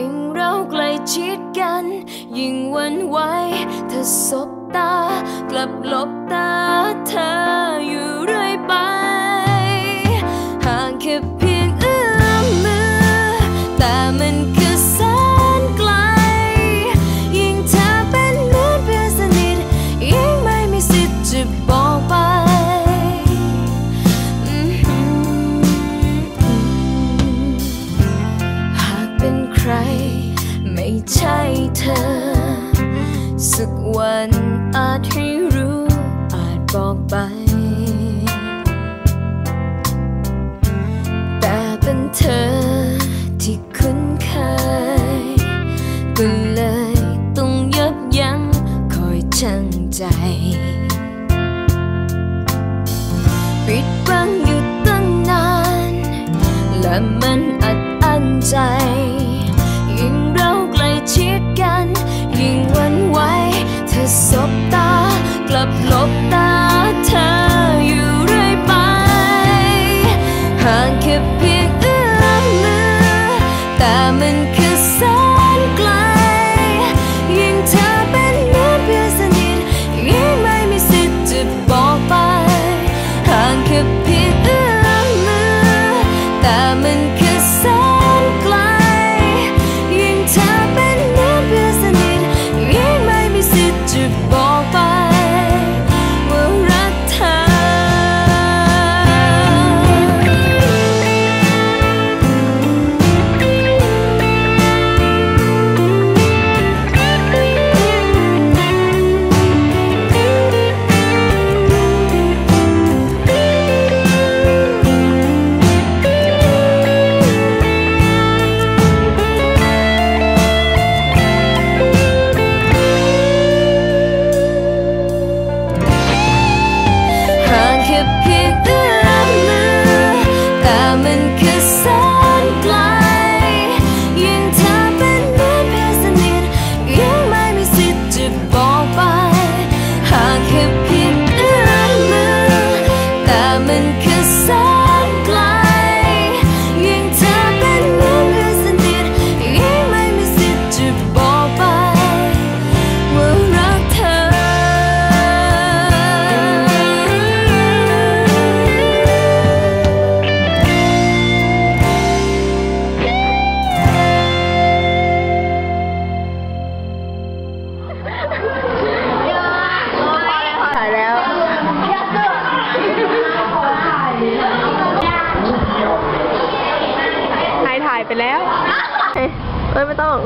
ยิ่งเราใกล้ชิดกัน ยิ่งวันไหวเธอสบตา กลับลบตาเธออยู่เรื่อยไป อาจให้รู้อาจบอกไป แต่เป็นเธอที่คุ้นเคยก็เลยต้องยับยั้งคอยชั่งใจ ไปแล้วเฮ้ยไม่ต้อง